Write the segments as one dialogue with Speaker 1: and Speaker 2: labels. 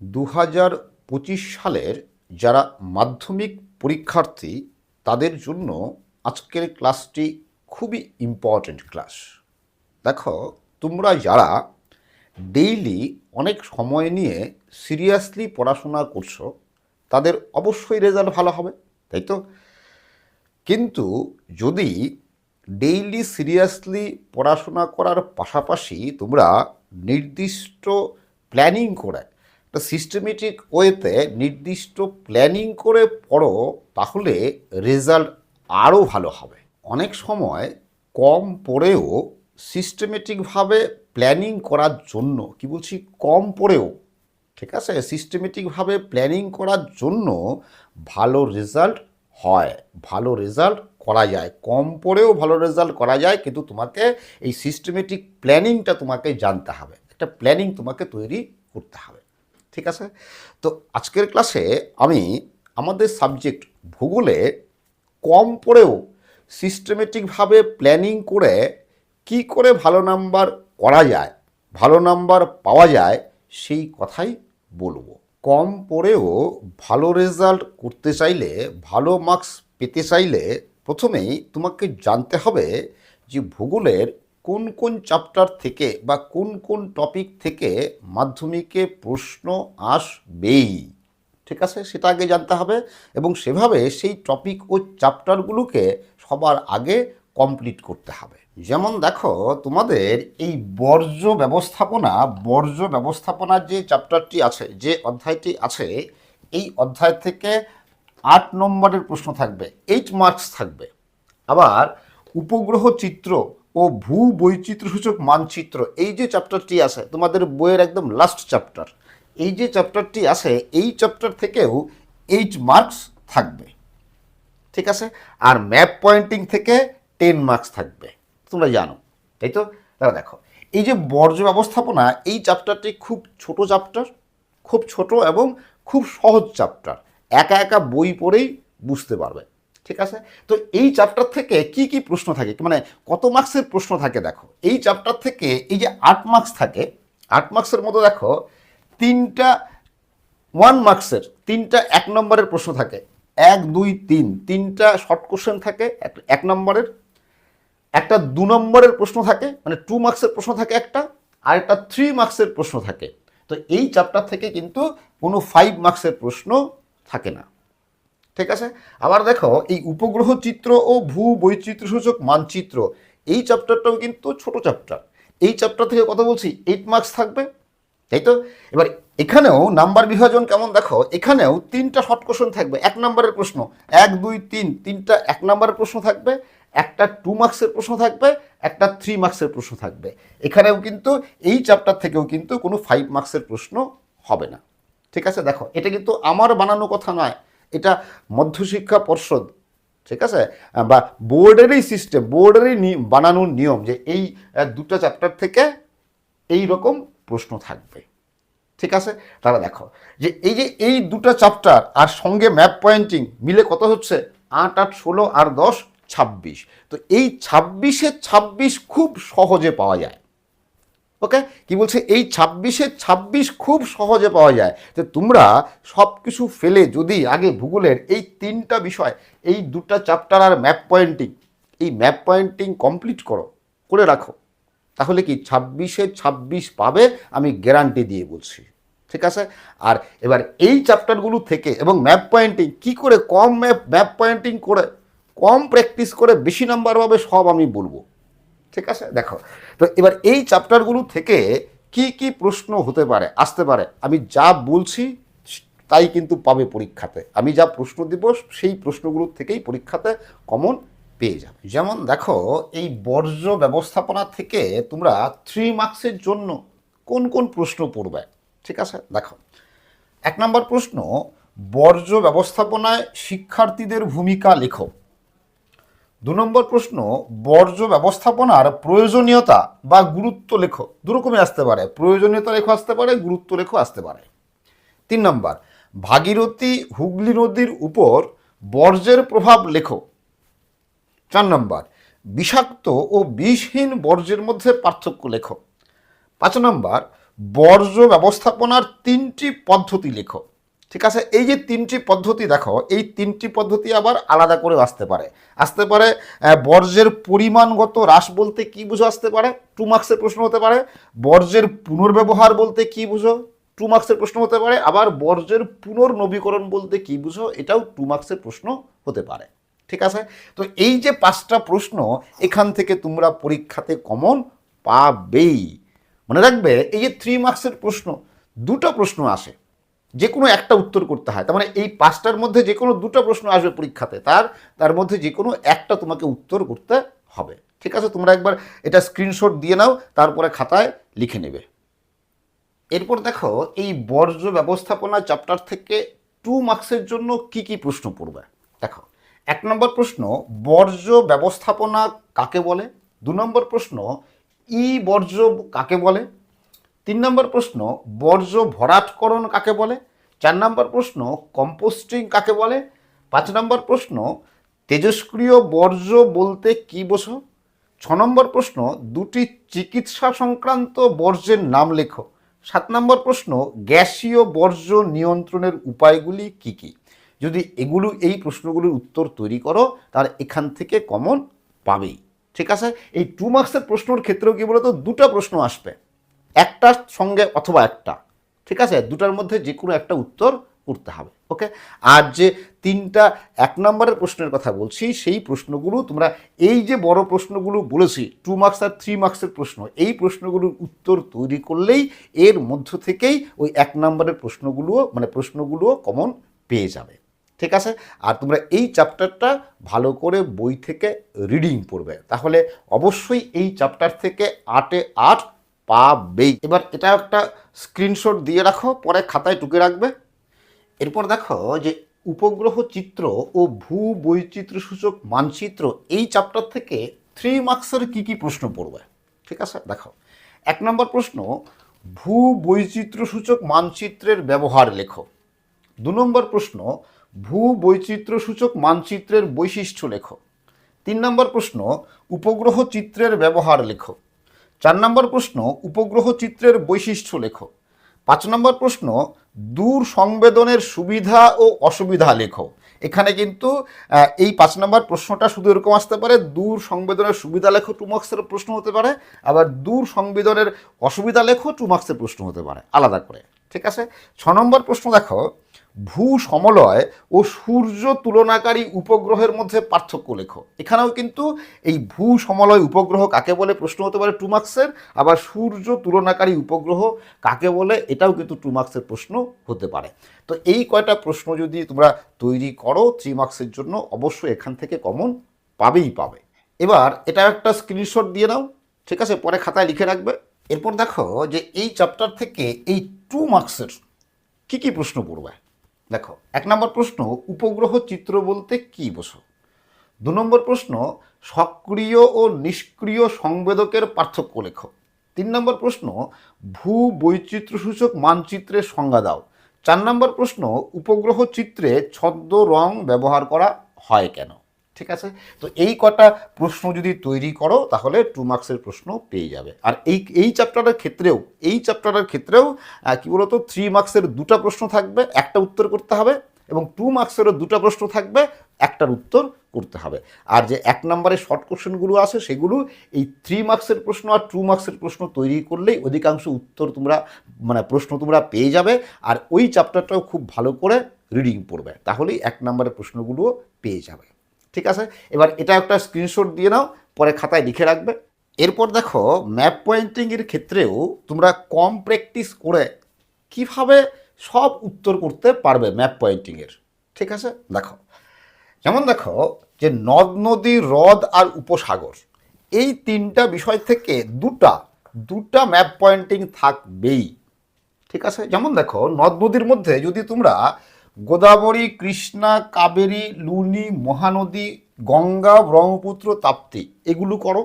Speaker 1: দু হাজার পঁচিশ সালের যারা মাধ্যমিক পরীক্ষার্থী, তাদের জন্য আজকের ক্লাসটি খুবই ইম্পর্ট্যান্ট ক্লাস দেখো, তোমরা যারা ডেইলি অনেক সময় নিয়ে সিরিয়াসলি পড়াশোনা করছ, তাদের অবশ্যই রেজাল্ট ভালো হবে, তাই তো? কিন্তু যদি ডেইলি সিরিয়াসলি পড়াশোনা করার পাশাপাশি তোমরা নির্দিষ্ট প্ল্যানিং করে একটা সিস্টেমেটিক ওয়েতে নির্দিষ্ট প্ল্যানিং করে পড়ো, তাহলে রেজাল্ট আরও ভালো হবে। অনেক সময় কম পড়েও সিস্টেমেটিকভাবে প্ল্যানিং করার জন্য, কি বলছি? কম পড়েও, ঠিক আছে? সিস্টেমেটিকভাবে প্ল্যানিং করার জন্য ভালো রেজাল্ট হয়, ভালো রেজাল্ট করা যায়। কম পড়েও ভালো রেজাল্ট করা যায়, কিন্তু তোমাকে এই সিস্টেমেটিক প্ল্যানিংটা তোমাকে জানতে হবে। একটা প্ল্যানিং তোমাকে তৈরি করতে হবে। ঠিক আছে? তো আজকের ক্লাসে আমি আমাদের সাবজেক্ট ভূগোলে কম পড়েও সিস্টেমেটিকভাবে প্ল্যানিং করে কি করে ভালো নাম্বার করা যায়, ভালো নাম্বার পাওয়া যায়, সেই কথাই বলব। কম পড়েও ভালো রেজাল্ট করতে চাইলে, ভালো মার্কস পেতে চাইলে প্রথমেই তোমাকে জানতে হবে যে ভূগোলের কোন কোন চ্যাপ্টার থেকে বা কোন কোন টপিক থেকে মাধ্যমিকে প্রশ্ন আসবেই? ঠিক আছে? সেটা আগে জানতে হবে এবং সেভাবে সেই টপিক ও চ্যাপ্টারগুলোকে সবার আগে কমপ্লিট করতে হবে। যেমন দেখো, তোমাদের এই বর্জ্য ব্যবস্থাপনা, বর্জ্য ব্যবস্থাপনার যে চ্যাপ্টারটি আছে, যে অধ্যায়টি আছে, এই অধ্যায় থেকে আট নম্বরের প্রশ্ন থাকবে এইট মার্কস থাকবে। আবার উপগ্রহ চিত্র ও ভূ বৈচিত্র্যসূচক মানচিত্র। এই যে চ্যাপ্টারটি আছে, তোমাদের বইয়ের একদম লাস্ট চ্যাপ্টার এই যে চ্যাপ্টারটি আছে, এই চ্যাপ্টার থেকেও এইট মার্কস থাকবে। ঠিক আছে? আর ম্যাপ পয়েন্টিং থেকে টেন মার্কস থাকবে। তোমরা জানো, তাই তো? তাহলে দেখো, এই যে বর্জ্য ব্যবস্থাপনা, এই চ্যাপ্টারটি খুব ছোট চ্যাপ্টার খুব ছোট এবং খুব সহজ চ্যাপ্টার একা একা বই পড়েই বুঝতে পারবে। ঠিক আছে? তো এই চ্যাপ্টার থেকে কি কি প্রশ্ন থাকে? মানে কত মার্কসের প্রশ্ন থাকে দেখো। এই চ্যাপ্টার থেকে এই যে আট মার্কস থাকে, আট মার্কসের মতো দেখো, তিনটা ওয়ান মার্কসের তিনটা এক নম্বরের প্রশ্ন থাকে। এক, দুই, তিন, তিনটা শর্ট কোশ্চেন থাকে, এক- নম্বরের। একটা দু নম্বরের প্রশ্ন থাকে মানে টু মার্কসের প্রশ্ন থাকে একটা, আর একটা থ্রি মার্কসের প্রশ্ন থাকে। তো এই চ্যাপ্টার থেকে কিন্তু কোনো ফাইভ মার্কসের প্রশ্ন থাকে না। ঠিক আছে? আবার দেখো, এই উপগ্রহ চিত্র ও ভূ বৈচিত্র্যসূচক মানচিত্র, এই চ্যাপ্টারটাও কিন্তু ছোট চ্যাপ্টার এই চ্যাপ্টার থেকে কথা বলছি এইট মার্কস থাকবে, তাই তো? এবার এখানেও নাম্বার বিভাজন কেমন দেখো? এখানেও তিনটা শর্ট কোশ্চেন থাকবে, এক নম্বরের প্রশ্ন। এক, দুই, তিন, তিনটা এক নম্বরের প্রশ্ন থাকবে, একটা টু মার্কসের প্রশ্ন থাকবে, একটা থ্রি মার্কসের প্রশ্ন থাকবে। এখানেও কিন্তু, এই চ্যাপ্টার থেকেও কিন্তু কোনো ফাইভ মার্কসের প্রশ্ন হবে না। ঠিক আছে? দেখো, এটা কিন্তু আমার বানানো কথা নয়। এটা মধ্যশিক্ষা পর্ষদ, ঠিক আছে? বা বোর্ডেরই সিস্টেম বোর্ডেরই বানানোর নিয়ম যে এই দুটো চ্যাপ্টার থেকে এই রকম প্রশ্ন থাকবে। ঠিক আছে? তারা দেখো, যে এই যে এই দুটো চ্যাপ্টার আর সঙ্গে ম্যাপ পয়েন্টিং মিলে কত হচ্ছে? আট আট, ষোলো আর দশ, ছাব্বিশ। তো এই ছাব্বিশে ছাব্বিশ খুব সহজে পাওয়া যায়। ওকে কি বলছে? এই ছাব্বিশে ছাব্বিশ খুব সহজে পাওয়া যায়। তো তোমরা সব কিছু ফেলে যদি আগে ভূগোলের এই তিনটা বিষয়, এই দুটা চ্যাপ্টার আর ম্যাপ পয়েন্টিং এই ম্যাপ পয়েন্টিং কমপ্লিট করো, করে রাখো। তাহলে কি ছাব্বিশে ছাব্বিশ পাবে? আমি গ্যারান্টি দিয়ে বলছি। ঠিক আছে? আর এবার এই চ্যাপ্টারগুলো থেকে এবং ম্যাপ পয়েন্টিং কি করে কম ম্যাপ ম্যাপ পয়েন্টিং করে, কম প্র্যাকটিস করে বেশি নাম্বার পাবে সব আমি বলব। ঠিক আছে? দেখো, তো এবার এই চ্যাপ্টারগুলো থেকে কি কি প্রশ্ন হতে পারে, আসতে পারে, আমি যা বলছি তাই কিন্তু পাবে পরীক্ষাতে। আমি যা প্রশ্ন দিব সেই প্রশ্নগুলোর থেকেই পরীক্ষাতে কমন পেয়ে যাবে। যেমন দেখো, এই বর্জ্য ব্যবস্থাপনা থেকে তোমরা থ্রি মার্কসের জন্য কোন কোন প্রশ্ন পড়বে? ঠিক আছে? দেখো, এক নম্বর প্রশ্ন, বর্জ্য ব্যবস্থাপনায় শিক্ষার্থীদের ভূমিকা লেখো। দু নম্বর প্রশ্ন, বর্জ্য ব্যবস্থাপনার প্রয়োজনীয়তা বা গুরুত্ব লেখো। দুরকমই আসতে পারে। প্রয়োজনীয়তা লেখো আসতে পারে, গুরুত্ব লেখো আসতে পারে। তিন নম্বর, ভাগীরথী হুগলি নদীর উপর বর্জ্যের প্রভাব লেখো। চার নম্বর, বিষাক্ত ও বিষহীন বর্জ্যের মধ্যে পার্থক্য লেখো। পাঁচ নম্বর, বর্জ্য ব্যবস্থাপনার তিনটি পদ্ধতি লেখো। ঠিক আছে? এই যে তিনটি পদ্ধতি দেখো, এই তিনটি পদ্ধতি আবার আলাদা করে আসতে পারে। আসতে পারে বর্জ্যের পরিমাণগত হ্রাস বলতে কি বুঝো আসতে পারে? টু মার্কসের প্রশ্ন হতে পারে। বর্জ্যের পুনর্ব্যবহার বলতে কি বুঝো? টু মার্কসের প্রশ্ন হতে পারে। আবার বর্জ্যের পুনর্নবীকরণ বলতে কি বুঝো? এটাও টু মার্কসের প্রশ্ন হতে পারে। ঠিক আছে? তো এই যে পাঁচটা প্রশ্ন, এখান থেকে তোমরা পরীক্ষাতে কমন পাবেই। মনে রাখবে, এই যে থ্রি মার্কসের প্রশ্ন, দুটো প্রশ্ন আসে। যে কোনো একটা উত্তর করতে হয়। তার মানে এই পাঁচটার মধ্যে যে কোনো দুটো প্রশ্ন আসবে পরীক্ষাতে, তার তার মধ্যে যে কোনো একটা তোমাকে উত্তর করতে হবে। ঠিক আছে? তোমরা একবার এটা স্ক্রিনশট দিয়ে নাও, তারপরে খাতায় লিখে নেবে। এরপর দেখো, এই বর্জ্য ব্যবস্থাপনা চ্যাপ্টার থেকে টু মার্কসের জন্য কি কি প্রশ্ন পড়বে? দেখো, এক নম্বর প্রশ্ন, বর্জ্য ব্যবস্থাপনা কাকে বলে? দু নম্বর প্রশ্ন, ই বর্জ্য কাকে বলে? তিন নম্বর প্রশ্ন, বর্জ্য ভরাটকরণ কাকে বলে? চার নম্বর প্রশ্ন কম্পোস্টিং কাকে বলে? পাঁচ নম্বর প্রশ্ন তেজস্ক্রিয় বর্জ্য বলতে কি বোঝো? ছ নম্বর প্রশ্ন, দুটি চিকিৎসা সংক্রান্ত বর্জ্যের নাম লেখো। সাত নম্বর প্রশ্ন, গ্যাসীয় বর্জ্য নিয়ন্ত্রণের উপায়গুলি কি কি? যদি এগুলো, এই প্রশ্নগুলোর উত্তর তৈরি করো, তাহলে এখান থেকে কমন পাবেই। ঠিক আছে? এই টু মার্কসের প্রশ্নর ক্ষেত্রেও কি বলতো, দুটো প্রশ্ন আসবে। একটার সঙ্গে অথবা একটা। ঠিক আছে? দুটার মধ্যে যে কোনো একটা উত্তর করতে হবে ওকে আর যে তিনটা, এক নম্বরের প্রশ্নের কথা বলছি, সেই প্রশ্নগুলো তোমরা, এই যে বড় প্রশ্নগুলো বলেছি টু মার্কস আর থ্রি মার্কসের প্রশ্ন, এই প্রশ্নগুলোর উত্তর তৈরি করলেই এর মধ্য থেকেই ওই এক নম্বরের প্রশ্নগুলো মানে প্রশ্নগুলো কমন পেয়ে যাবে, ঠিক আছে? আর তোমরা এই চ্যাপ্টারটা ভালো করে বই থেকে রিডিং পড়বে, তাহলে অবশ্যই এই চ্যাপ্টার থেকে আটে আট পাবেই। এবার এটা একটা স্ক্রিনশট দিয়ে রাখো, পরে খাতায় টুকে রাখবে। এরপর দেখো যে উপগ্রহ চিত্র ও ভূ বৈচিত্র্য সূচক মানচিত্র, এই চ্যাপ্টার থেকে থ্রি মার্কসের কি কি প্রশ্ন পড়বে? ঠিক আছে? দেখো। এক নম্বর প্রশ্ন ভূ বৈচিত্র্য সূচক মানচিত্রের ব্যবহার লেখো। দু নম্বর প্রশ্ন ভূ বৈচিত্র্য সূচক মানচিত্রের বৈশিষ্ট্য লেখো। তিন নম্বর প্রশ্ন, উপগ্রহ চিত্রের ব্যবহার লেখো। চার নম্বর প্রশ্ন, উপগ্রহ চিত্রের বৈশিষ্ট্য লেখো। পাঁচ নম্বর প্রশ্ন, দূর সংবেদনের সুবিধা ও অসুবিধা লেখো। এখানে কিন্তু এই পাঁচ নম্বর প্রশ্নটা শুধু এরকম আসতে পারে, দূর সংবেদনের সুবিধা লেখো টু মার্কসের প্রশ্ন হতে পারে, আবার দূর সংবেদনের অসুবিধা লেখো টু মার্কসের প্রশ্ন হতে পারে, আলাদা করে। ঠিক আছে? ছ নম্বর প্রশ্ন দেখো ভূ সমলয় ও সূর্য তুলনাকারী উপগ্রহের মধ্যে পার্থক্য লেখো। এখানেও কিন্তু এই ভূ সমলয় উপগ্রহ কাকে বলে প্রশ্ন হতে পারে টু মার্কসের আবার সূর্য তুলনাকারী উপগ্রহ কাকে বলে এটাও কিন্তু টু মার্কসের প্রশ্ন হতে পারে। তো এই কয়টা প্রশ্ন যদি তোমরা তৈরি করো থ্রি মার্কসের জন্য, অবশ্যই এখান থেকে কমন পাবেই পাবে। এবার এটা একটা স্ক্রিনশট দিয়ে নাও, ঠিক আছে? পরে খাতায় লিখে রাখবে। এরপর দেখো যে এই চ্যাপ্টার থেকে এই টু মার্কসের কী কী প্রশ্ন পড়বে? দেখো, এক নম্বর প্রশ্ন, উপগ্রহ চিত্র বলতে কি বোঝো? দু নম্বর প্রশ্ন, সক্রিয় ও নিষ্ক্রিয় সংবেদকের পার্থক্য লেখো। তিন নম্বর প্রশ্ন ভূ বৈচিত্র্যসূচক মানচিত্রের সংজ্ঞা দাও। চার নম্বর প্রশ্ন, উপগ্রহ চিত্রে ছদ্ম রং ব্যবহার করা হয় কেন? ঠিক আছে? তো এই কটা প্রশ্ন যদি তৈরি করো, তাহলে টু মার্কসের প্রশ্ন পেয়ে যাবে। আর এই এই চ্যাপ্টারের ক্ষেত্রেও, এই চ্যাপ্টারের ক্ষেত্রেও কি বলতো থ্রি মার্কসের দুটো প্রশ্ন থাকবে, একটা উত্তর করতে হবে এবং টু মার্কসেরও দুটো প্রশ্ন থাকবে, একটার উত্তর করতে হবে। আর যে এক নম্বরের শর্ট কোশ্চেনগুলো আছে, সেগুলো এই থ্রি মার্কসের প্রশ্ন আর টু মার্কসের প্রশ্ন তৈরি করলেই অধিকাংশ উত্তর তোমরা মানে প্রশ্ন তোমরা পেয়ে যাবে। আর ওই চ্যাপ্টারটাও খুব ভালো করে রিডিং পড়বে। তাহলেই এক নম্বরের প্রশ্নগুলোও পেয়ে যাবে। ঠিক আছে? এবার এটা একটা স্ক্রিনশট দিয়ে নাও, পরে খাতায় লিখে রাখবে। এরপর দেখো ম্যাপ পয়েন্টিংয়ের ক্ষেত্রেও তোমরা কম প্র্যাকটিস করে কীভাবে সব উত্তর করতে পারবে ম্যাপ পয়েন্টিংয়ের ঠিক আছে? দেখো, যেমন দেখো যে নদ, নদী, হ্রদ আর উপসাগর, এই তিনটা বিষয় থেকে দুটা দুটা ম্যাপ পয়েন্টিং থাকবেই, ঠিক আছে? যেমন দেখো, নদ, নদীর মধ্যে যদি তোমরা গোদাবরী, কৃষ্ণা, কাবেরী, লুনি, মহানদী, গঙ্গা, ব্রহ্মপুত্র, তাপ্তি। এগুলো করো।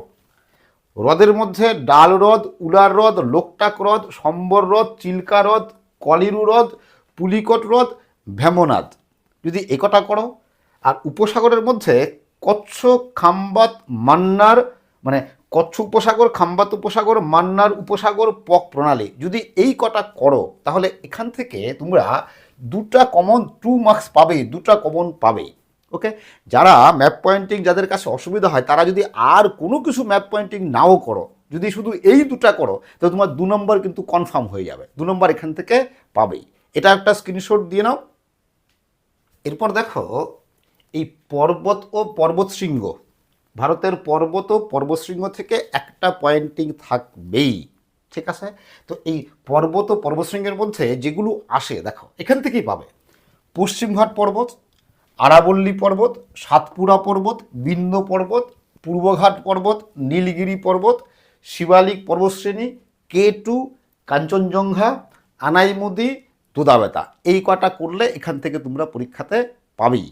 Speaker 1: হ্রদের মধ্যে ডাল হ্রদ, উলার হ্রদ, লোকটাক হ্রদ, সম্বর হ্রদ, চিল্কা হ্রদ, কলিরু হ্রদ, পুলিকট হ্রদ ভেমনাদ যদি একটা করো, আর উপসাগরের মধ্যে কচ্ছ, খাম্বাত, মান্নার মানে কচ্ছ উপসাগর, খাম্বাত উপসাগর, মান্নার উপসাগর, পক প্রণালী। যদি এই কটা করো, তাহলে এখান থেকে তোমরা দুটা কমন টু মার্কস পাবে, দুটা কমন পাবে ওকে যারা ম্যাপ পয়েন্টিং যাদের কাছে অসুবিধা হয়, তারা যদি আর কোনো কিছু ম্যাপ পয়েন্টিং নাও করো, যদি শুধু এই দুটা করো তাহলে তোমার দু নম্বর কিন্তু কনফার্ম হয়ে যাবে, দু নম্বর এখান থেকে পাবেই। এটা একটা স্ক্রিনশট দিয়ে নাও। এরপর দেখো, এই পর্বত ও পর্বতশৃঙ্গ, ভারতের পর্বত ও পর্বতশৃঙ্গ থেকে একটা পয়েন্টিং থাকবেই। ঠিক আছে? তো এই পর্বত ও পর্বতশৃঙ্গের মধ্যে যেগুলো আসে, দেখো, এখান থেকেই পাবে। পশ্চিমঘাট পর্বত, আরাবল্লী পর্বত, সাতপুরা পর্বত বিন্দ পর্বত, পূর্বঘাট পর্বত, নীলগিরি পর্বত, শিবালিক পর্বতশ্রেণী কে টু কাঞ্চনজঙ্ঘা, আনাইমুদি তোদাবেতা এই কটা করলে এখান থেকে তোমরা পরীক্ষাতে পাবেই।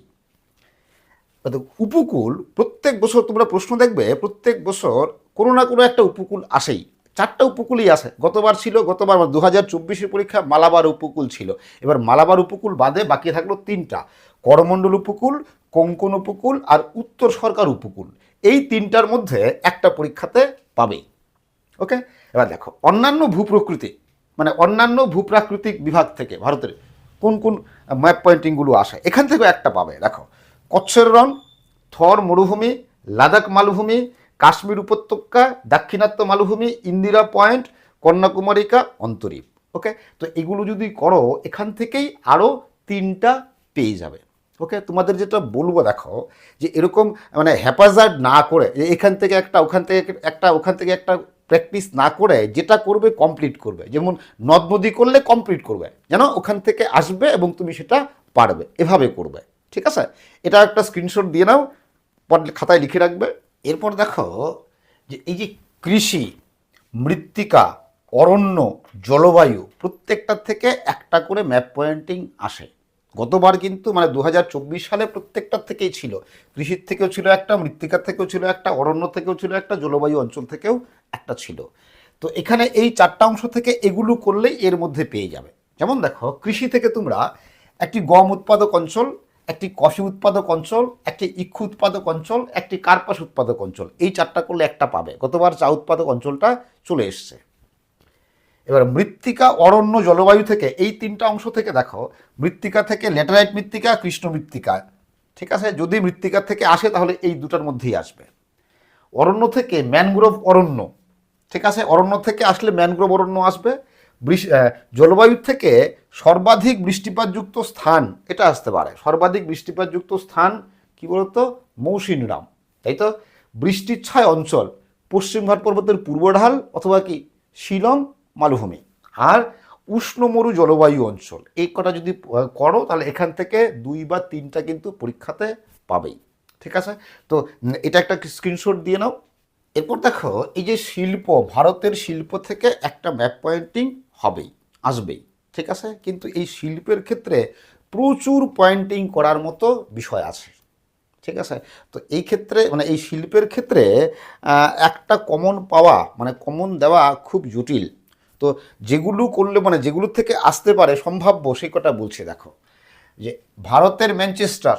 Speaker 1: উপকূল, প্রত্যেক বছর তোমরা প্রশ্ন দেখবে, প্রত্যেক বছর কোনো না কোনো একটা উপকূল আসেই। চারটা উপকূলই আসে গতবার ছিল, গতবার দু হাজার চব্বিশের পরীক্ষা মালাবার উপকূল ছিল। এবার মালাবার উপকূল বাদে বাকি থাকল তিনটা। করমণ্ডল উপকূল, কোঙ্কন উপকূল আর উত্তর সরকার উপকূল। এই তিনটার মধ্যে একটা পরীক্ষাতে পাবে। ওকে? এবার দেখো, অন্যান্য ভূপ্রকৃতি মানে অন্যান্য ভূপ্রাকৃতিক বিভাগ থেকে ভারতের কোন কোন ম্যাপ পয়েন্টিংগুলো আসে, এখান থেকে একটা পাবে। দেখো, কচ্ছের রণ, থর মরুভূমি, লাদাখ মালভূমি কাশ্মীর উপত্যকা, দাক্ষিণাত্য মালভূমি, ইন্দিরা পয়েন্ট, কন্যাকুমারিকা, অন্তরীপ ওকে তো এগুলো যদি করো, এখান থেকেই আরও তিনটা পেয়ে যাবে ওকে তোমাদের যেটা বলব দেখো, যে এরকম মানে হ্যাপাজার্ড না করে যে এখান থেকে একটা, ওখান থেকে একটা, ওখান থেকে একটা প্র্যাকটিস না করে, যেটা করবে কমপ্লিট করবে। যেমন নদ নদী করলে কমপ্লিট করবে যেন ওখান থেকে আসবে এবং তুমি সেটা পারবে, এভাবে করবে, ঠিক আছে? এটা একটা স্ক্রিনশট দিয়ে নাও খাতায় লিখে রাখবে। এরপর দেখো যে এই যে কৃষি, মৃত্তিকা, অরণ্য, জলবায়ু প্রত্যেকটার থেকে একটা করে ম্যাপ পয়েন্টিং আসে। গতবার কিন্তু মানে দু হাজার চব্বিশ সালে প্রত্যেকটার থেকেই ছিল। কৃষির থেকেও ছিল একটা মৃত্তিকার থেকেও ছিল একটা, অরণ্য থেকেও ছিল একটা, জলবায়ু অঞ্চল থেকেও একটা ছিল। তো এখানে এই চারটা অংশ থেকে এগুলো করলেই এর মধ্যে পেয়ে যাবে। যেমন দেখো, কৃষি থেকে তোমরা একটি গম উৎপাদক অঞ্চল একটি কফি উৎপাদক অঞ্চল, একটি ইক্ষু উৎপাদক অঞ্চল, একটি কার্পাস উৎপাদক অঞ্চল। এই চারটা করলে একটা পাবে। গতবার চা উৎপাদক অঞ্চলটা চলে এসছে। এবার মৃত্তিকা অরণ্য জলবায়ু থেকে, এই তিনটা অংশ থেকে দেখো, মৃত্তিকা থেকে ল্যাটারাইট মৃত্তিকা, কৃষ্ণ মৃত্তিকা। ঠিক আছে? যদি মৃত্তিকা থেকে আসে, তাহলে এই দুটার মধ্যেই আসবে। অরণ্য থেকে ম্যানগ্রোভ অরণ্য। ঠিক আছে? অরণ্য থেকে আসলে ম্যানগ্রোভ অরণ্য আসবে। জলবায়ু থেকে সর্বাধিক বৃষ্টিপাতযুক্ত স্থান এটা আসতে পারে। সর্বাধিক বৃষ্টিপাতযুক্ত স্থান কি বলতো? মৌসিনরাম। তাই তো? বৃষ্টিচ্ছায় অঞ্চল পশ্চিমঘাট পর্বতের পূর্ব ঢাল অথবা কি? শিলং, মালভূমি। আর উষ্ণ মরু জলবায়ু অঞ্চল, এই কটা যদি করো, তাহলে এখান থেকে দুই বা তিনটা কিন্তু পরীক্ষাতে পাবেই। ঠিক আছে? তো এটা একটা স্ক্রিনশট দিয়ে নাও। এরপর দেখো, এই যে শিল্প, ভারতের শিল্প থেকে একটা ম্যাপ পয়েন্টিং হবেই, আসবেই, ঠিক আছে? কিন্তু এই শিল্পের ক্ষেত্রে প্রচুর পয়েন্টিং করার মতো বিষয় আছে, ঠিক আছে? তো এই ক্ষেত্রে মানে এই শিল্পের ক্ষেত্রে একটা কমন পাওয়া মানে কমন দেওয়া খুব জটিল। তো যেগুলো করলে মানে যেগুলো থেকে আসতে পারে, সম্ভাব্য, সেই কটা বলছি, দেখো। যে ভারতের ম্যানচেস্টার,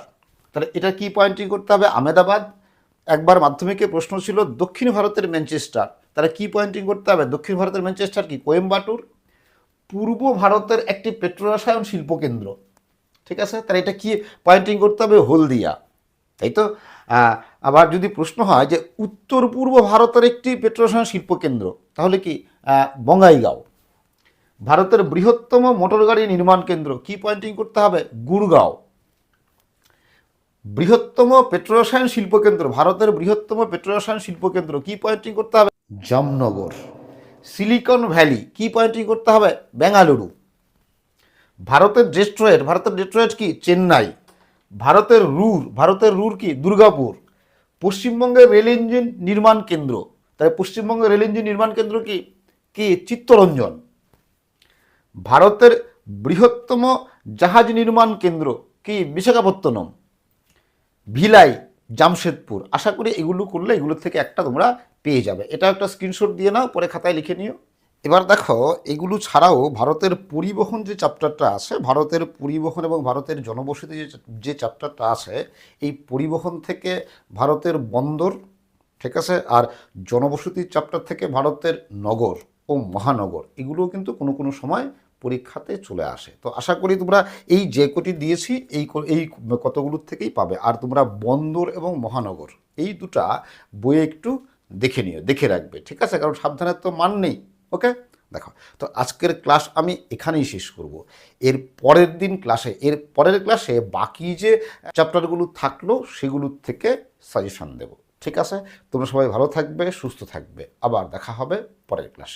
Speaker 1: তাহলে এটা কি পয়েন্টিং করতে হবে? আমেদাবাদ একবার মাধ্যমিকে প্রশ্ন ছিল, দক্ষিণ ভারতের ম্যানচেস্টার, তাহলে কি পয়েন্টিং করতে হবে? দক্ষিণ ভারতের ম্যানচেস্টার কি? কোয়েম্বাটুর? পূর্ব ভারতের একটি পেট্রোরসায়ন শিল্পকেন্দ্র ঠিক আছে? তাহলে এটা কি পয়েন্টিং করতে হবে? হলদিয়া। তাই তো? আবার যদি প্রশ্ন হয় যে উত্তর পূর্ব ভারতের একটি পেট্রোরসায়ন শিল্পকেন্দ্র তাহলে কি বঙ্গাইগাঁও? ভারতের বৃহত্তম মোটরগাড়ি নির্মাণ কেন্দ্র কি পয়েন্টিং করতে হবে? গুড়গাঁও বৃহত্তম পেট্রোরসায়ন শিল্পকেন্দ্র ভারতের বৃহত্তম পেট্রোরসায়ন শিল্পকেন্দ্র কি পয়েন্টিং করতে হবে? জামনগর। সিলিকন ভ্যালি, কি পয়েন্টিং করতে হবে? বেঙ্গালুরু। ভারতের ডেস্ট্রয়েট ভারতের ডেস্ট্রয়েট কি? চেন্নাই। ভারতের রুর ভারতের রুর কি? দুর্গাপুর। পশ্চিমবঙ্গের রেল ইঞ্জিন নির্মাণ কেন্দ্র। তাই পশ্চিমবঙ্গের রেল ইঞ্জিন নির্মাণ কেন্দ্র কি? কি? চিত্তরঞ্জন। ভারতের বৃহত্তম জাহাজ নির্মাণ কেন্দ্র কি? বিশাখাপত্তনম। ভিলাই, জামশেদপুর। আশা করি এগুলো করলে এগুলোর থেকে একটা তোমরা পেয়ে যাবে। এটা একটা স্ক্রিনশট দিয়ে নাও, পরে খাতায় লিখে নিও। এবার দেখো, এগুলো ছাড়াও ভারতের পরিবহন যে চ্যাপ্টারটা আছে, ভারতের পরিবহন এবং ভারতের জনবসতি যে যে চ্যাপ্টারটা আছে, এই পরিবহন থেকে ভারতের বন্দর, ঠিক আছে? আর জনবসতির চ্যাপ্টার থেকে ভারতের নগর ও মহানগর, এগুলোও কিন্তু কোনো কোনো সময় পরীক্ষাতে চলে আসে। তো আশা করি তোমরা এই যে কটি দিয়েছি, এই এই কতগুলোর থেকেই পাবে। আর তোমরা বন্দর এবং মহানগর, এই দুটা বইয়ে একটু দেখে নিও, দেখে রাখবে। ঠিক আছে? কারণ সাবধানের তো মান নেই। ওকে? দেখো, তো আজকের ক্লাস আমি এখানেই শেষ করব। এর পরের দিন ক্লাসে, এর পরের ক্লাসে বাকি যে চ্যাপ্টারগুলো থাকল, সেগুলোর থেকে সাজেশান দেব। ঠিক আছে? তোমরা সবাই ভালো থাকবে, সুস্থ থাকবে। আবার দেখা হবে পরের ক্লাসে।